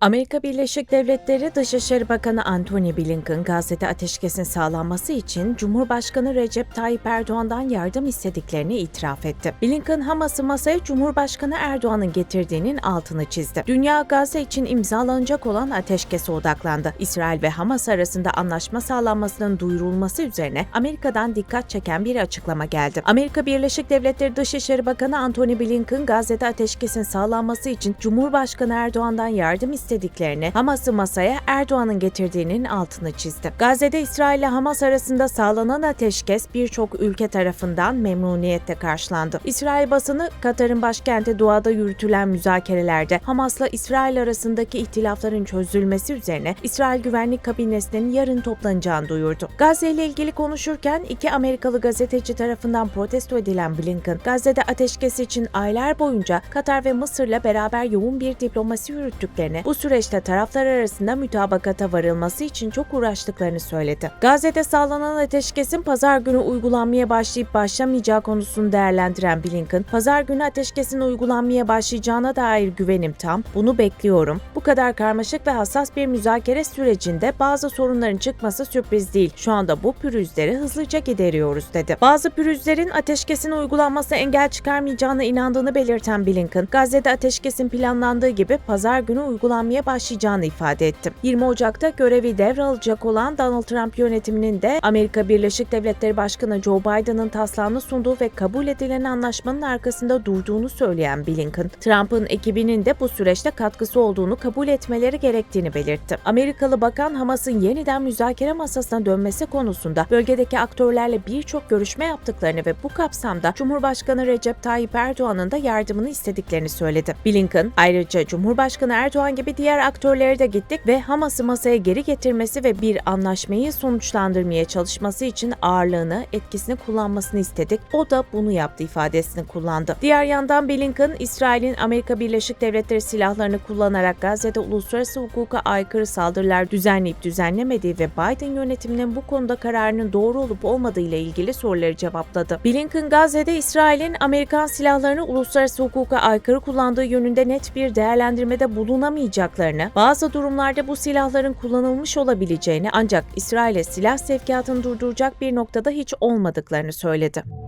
Amerika Birleşik Devletleri Dışişleri Bakanı Antony Blinken, Gazze'de ateşkesin sağlanması için Cumhurbaşkanı Recep Tayyip Erdoğan'dan yardım istediklerini itiraf etti. Blinken, Hamas'ı masaya Cumhurbaşkanı Erdoğan'ın getirdiğinin altını çizdi. Dünya Gazze için imzalanacak olan ateşkese odaklandı. İsrail ve Hamas arasında anlaşma sağlanmasının duyurulması üzerine Amerika'dan dikkat çeken bir açıklama geldi. Amerika Birleşik Devletleri Dışişleri Bakanı Antony Blinken, Gazze'de ateşkesin sağlanması için Cumhurbaşkanı Erdoğan'dan yardım istediklerini, Hamas'ı masaya Erdoğan'ın getirdiğinin altını çizdi. Gazze'de İsrail ile Hamas arasında sağlanan ateşkes birçok ülke tarafından memnuniyetle karşılandı. İsrail basını Katar'ın başkenti Doğa'da yürütülen müzakerelerde Hamas'la İsrail arasındaki ihtilafların çözülmesi üzerine İsrail Güvenlik Kabinesi'nin yarın toplanacağını duyurdu. Gazze ile ilgili konuşurken iki Amerikalı gazeteci tarafından protesto edilen Blinken, Gazze'de ateşkes için aylar boyunca Katar ve Mısır'la beraber yoğun bir diplomasi yürüttüklerini, bu süreçte taraflar arasında mütabakata varılması için çok uğraştıklarını söyledi. Gazze'de sağlanan ateşkesin pazar günü uygulanmaya başlayıp başlamayacağı konusunu değerlendiren Blinken, pazar günü ateşkesin uygulanmaya başlayacağına dair güvenim tam, bunu bekliyorum. Bu kadar karmaşık ve hassas bir müzakere sürecinde bazı sorunların çıkması sürpriz değil. Şu anda bu pürüzleri hızlıca gideriyoruz dedi. Bazı pürüzlerin ateşkesin uygulanması engel çıkarmayacağına inandığını belirten Blinken, Gazze'de ateşkesin planlandığı gibi pazar günü uygulanmaya başlayacağını ifade etti. 20 Ocak'ta görevi devralacak olan Donald Trump yönetiminin de Amerika Birleşik Devletleri Başkanı Joe Biden'ın taslağını sunduğu ve kabul edilen anlaşmanın arkasında durduğunu söyleyen Blinken, Trump'ın ekibinin de bu süreçte katkısı olduğunu kabul etmeleri gerektiğini belirtti. Amerikalı bakan Hamas'ın yeniden müzakere masasına dönmesi konusunda bölgedeki aktörlerle birçok görüşme yaptıklarını ve bu kapsamda Cumhurbaşkanı Recep Tayyip Erdoğan'ın da yardımını istediklerini söyledi. Blinken ayrıca Cumhurbaşkanı Erdoğan gibi diğer aktörlere de gittik ve Hamas'ı masaya geri getirmesi ve bir anlaşmayı sonuçlandırmaya çalışması için ağırlığını, etkisini kullanmasını istedik. O da bunu yaptı ifadesini kullandı. Diğer yandan Blinken, İsrail'in Amerika Birleşik Devletleri silahlarını kullanarak Gazze'de uluslararası hukuka aykırı saldırılar düzenleyip düzenlemediği ve Biden yönetiminin bu konuda kararının doğru olup olmadığı ile ilgili soruları cevapladı. Blinken, Gazze'de İsrail'in Amerikan silahlarını uluslararası hukuka aykırı kullandığı yönünde net bir değerlendirmede bulunamayacaklarını, bazı durumlarda bu silahların kullanılmış olabileceğini ancak İsrail'e silah sevkiyatını durduracak bir noktada hiç olmadıklarını söyledi.